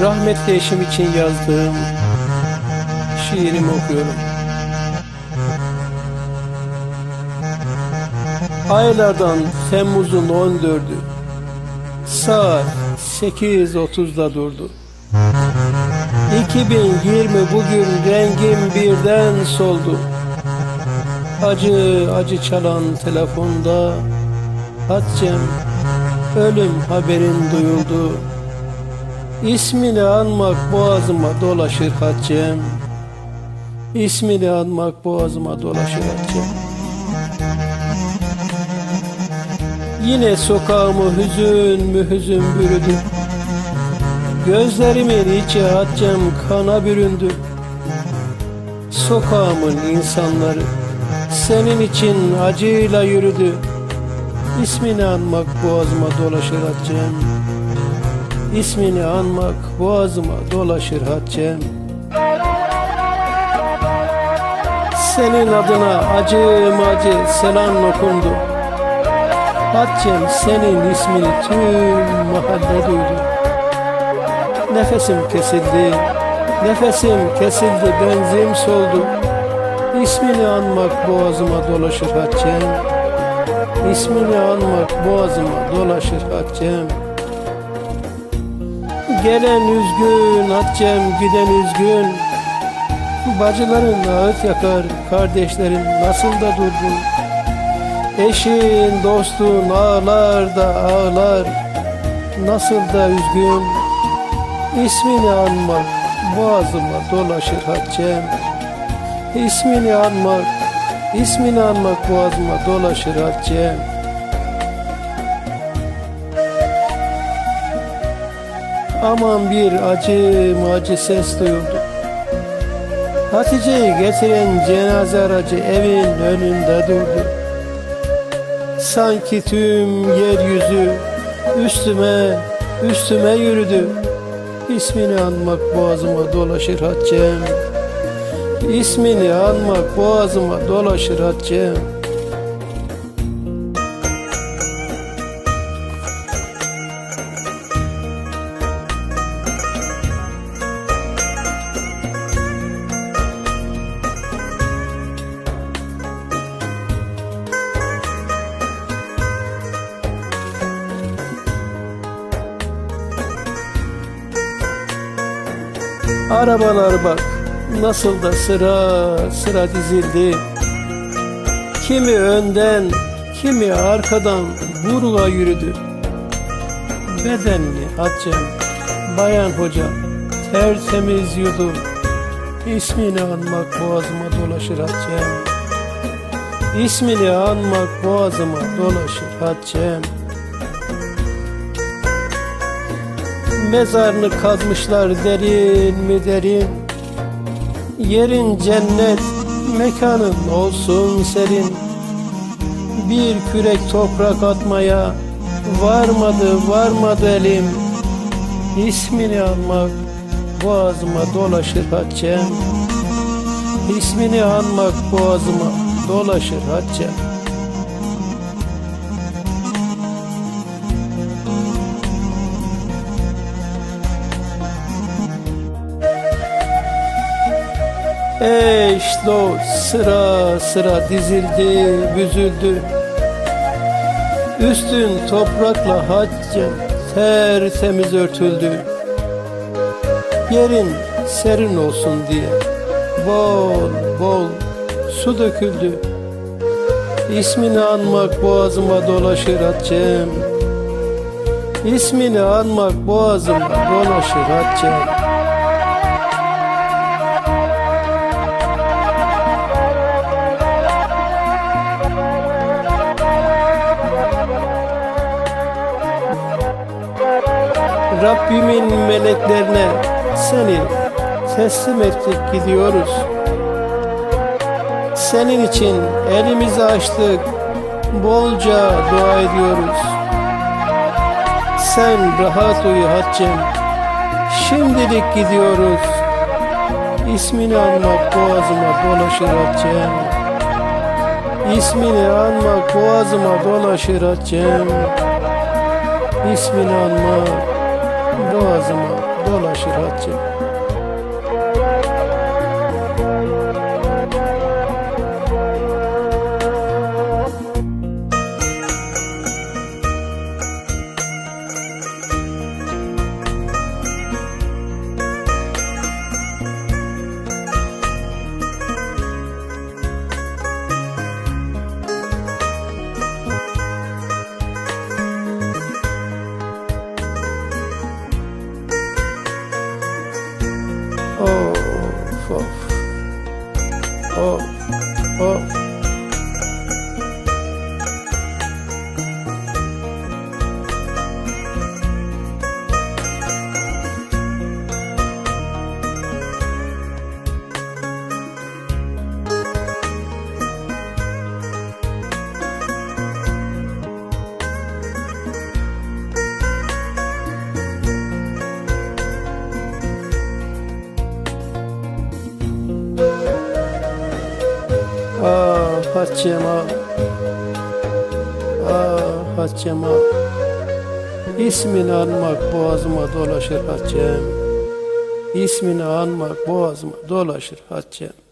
Rahmetli eşim için yazdığım şiirimi okuyorum. Aylardan Temmuz'un 14'ü Saat 8.30'da durdu. 2020 bugün rengim birden soldu. Acı acı çalan telefonda Hatcem ölüm haberin duyuldu. İsmini anmak boğazıma dolaşır Hatcem. İsmini anmak boğazıma dolaşır Hatcem. Yine sokağımı hüzün mü hüzün bürüdü. Gözlerimin içi Hatcem kana büründü. Sokağımın insanları senin için acıyla yürüdü. İsmini anmak boğazıma dolaşır Hatcem. İsmini anmak boğazıma dolaşır Hatcem. Senin adına acı acı selam okundu. Hatcem senin ismini tüm mahalle duydu. Nefesim kesildi, nefesim kesildi, benzim soldu. İsmini anmak boğazıma dolaşır Hatcem. İsmini anmak boğazıma dolaşır Hatcem. Gelen üzgün Hatcem, giden üzgün. Bacıların ağıt yakar, kardeşlerin nasıl da durgun. Eşin, dostun ağlar da ağlar, nasıl da üzgün. İsmini anmak boğazıma dolaşır Hatcem. İsmini anmak, ismini anmak boğazıma dolaşır Hatcem. Aman bir acı acı ses duyuldu. Hatice'yi getiren cenaze aracı evin önünde durdu. Sanki tüm yeryüzü üstüme, üstüme yürüdü. İsmini anmak boğazıma dolaşır Hatcem. İsmini anmak boğazıma dolaşır Hatcem. Arabalar bak nasıl da sıra sıra dizildi. Kimi önden, kimi arkadan burla yürüdü. Bedenli Hatcem, bayan hoca tertemiz yudum. İsmini anmak boğazıma dolaşır Hatcem. İsmini anmak boğazıma dolaşır Hatcem. Mezarını kazmışlar derin mi derin Yerin cennet mekanın olsun serin Bir kürek toprak atmaya varmadı varmadı elim. İsmini almak boğazıma dolaşır Hatcem İsmini anmak boğazıma dolaşır Hatcem Eş dost sıra sıra dizildi, büzüldü. Üstün toprakla haccem tertemiz örtüldü. Yerin serin olsun diye bol bol su döküldü. İsmini anmak boğazıma dolaşır haccem. İsmini anmak boğazıma dolaşır haccem. Rabbimin meleklerine seni teslim ettik gidiyoruz. Senin için elimizi açtık, bolca dua ediyoruz. Sen rahat uyu Haccem, şimdilik gidiyoruz. İsmini anmak boğazıma dolaşır Haccem. İsmini anmak boğazıma dolaşır Haccem. İsmini anmak dolazimo do naših Hatice'm ah. Hatice'm ah. İsmini anmak boğazıma dolaşır Hatice'm. İsmini anmak boğazıma dolaşır Hatice'm.